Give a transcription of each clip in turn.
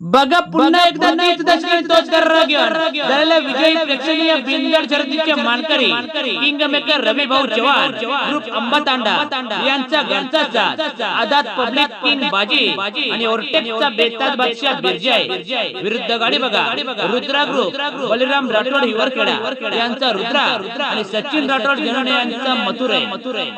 बघा पुन्हा एकदा झालेल्या विजयी प्रेक्षणीय बिनगड मानकरी किंग मेकर रवी भाऊ चव्हाण ग्रुप अंबा तांडा यांचा आदात पब्लिक किंग बाजी आणि ओरटेकचा बेताज बादशाह बिरजाय विरुद्ध गाडी बघा रुद्रा ग्रुप बलिराम राठोड हिवरखेडा यांचा रुद्रा आणि सचिन राठोड जनोने यांचा मथुरे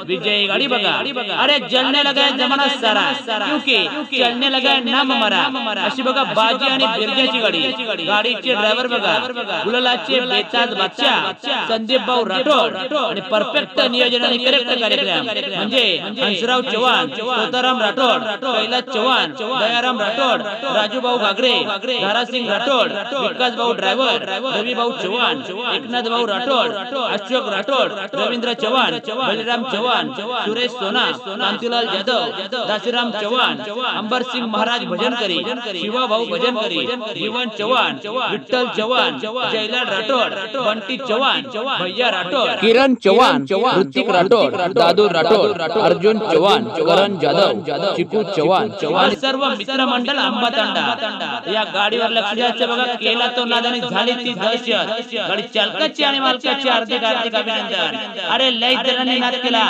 विजयी गाडी बघा. अरे जलने लगा है जमाना सारा. क्योंकि चलने लगा है नाम हमारा अशी बघा बाजी आणि बिरजाची गाडी. गाडीचे ड्रायव्हर बघा. गुलालाचे बेताज बादशाह संदीप भाऊ राठोड आणि परफेक्ट नियोजन आणि करेक्ट कार्यक्रम. म्हणजे हंसराव चव्हाण स्वतःराम राठोड कैलास चव्हाण दयाराम राठोड राजू भाऊ घागरे धारासिंग राठोड विकास भाऊ ड्रायव्हर रवी भाऊ चव्हाण एकनाथ भाऊ राठोड अशोक राठोड रवींद्र चव्हाण बलिराम चव्हाण सुरेश सोना कांतीलाल जाधव दासीराम चव्हाण अंबर सिंग महाराज भजनकरी शिवा भाऊ भजनकरी जीवन चव्हाण विठ्ठल चव्हाण जयलाल राठोड बंटी चव्हाण भैया राठोड किरण चव्हाण ऋतिक राठोड दादू राठोड अर्जुन चव्हाण करण जाधव चिकू चव्हाण चव्हाण आणि सर्व मित्रमंडळ आंबा तांडा या गाडीवर लक्ष द्यायचं बघा केला तो नाद आणि झाली ती दहशत. गाडी चालकाची आणि मालकाची हार्दिक हार्दिक अभिनंदन. अरे लय जणांनी नाद केला.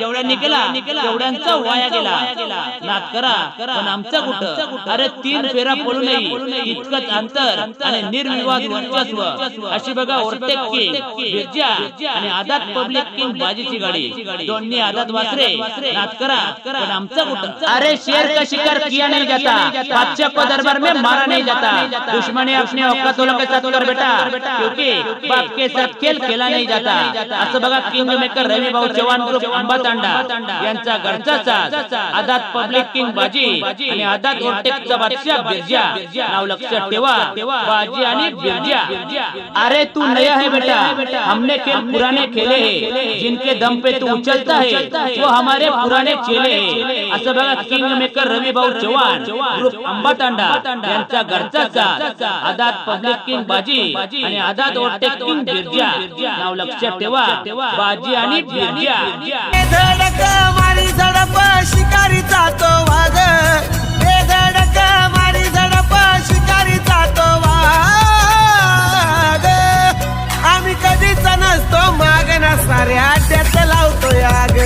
जेवढ्यांनी केला तेवढ्यांचा वाया गेला. नाद करा पण आमचा कुठं? अरे तीन फेरा पडू नये. इतकंच अंतर आणि निर्विवाद वर्चस्व. अशी बघा ओरटेक किंग बिरजा आणि आदात पब्लिक किंग बाजीची गाडी. दोन्ही आदात वासरे नाद करा पण आमचा कुठं? अरे शेर का शिकार किया नहीं जाता? बादशाह को दरबार में मारा नहीं जाता. दुश्मनी अपने औकात के साथ कर बेटा. क्योंकि बाप के साथ खेल खेला नहीं जाता. असं बघा किंग मेकर रवी भाऊ चव्हाण ग्रुप अंबा तांडा यांचा घरचा साथ आदात पब्लिक किंग बाजी आणि आदात ओरटेकचा बादशाह बिरजा नाव लक्षात ठेवा. बाजी आणि बिरजा अरे तू नया है बेटा. हमने खेल पुराने खेले हैं. जिनके दम पे तू उछलता है वो हमारे पुराने चेले हैं. असं बघा किंग मेकर रवी भाऊ चव्हाण. ग्रुप अंबा तांडा यांचा घरचा साथ. आदात पब्लिक किंग बाजी. आणि आदात ओरटेक किंग बिरजा. नाव लक्षात ठेवा. बाजी आणि बिरजा. नसतो माग नसणाऱ्या त्याच लावतो आग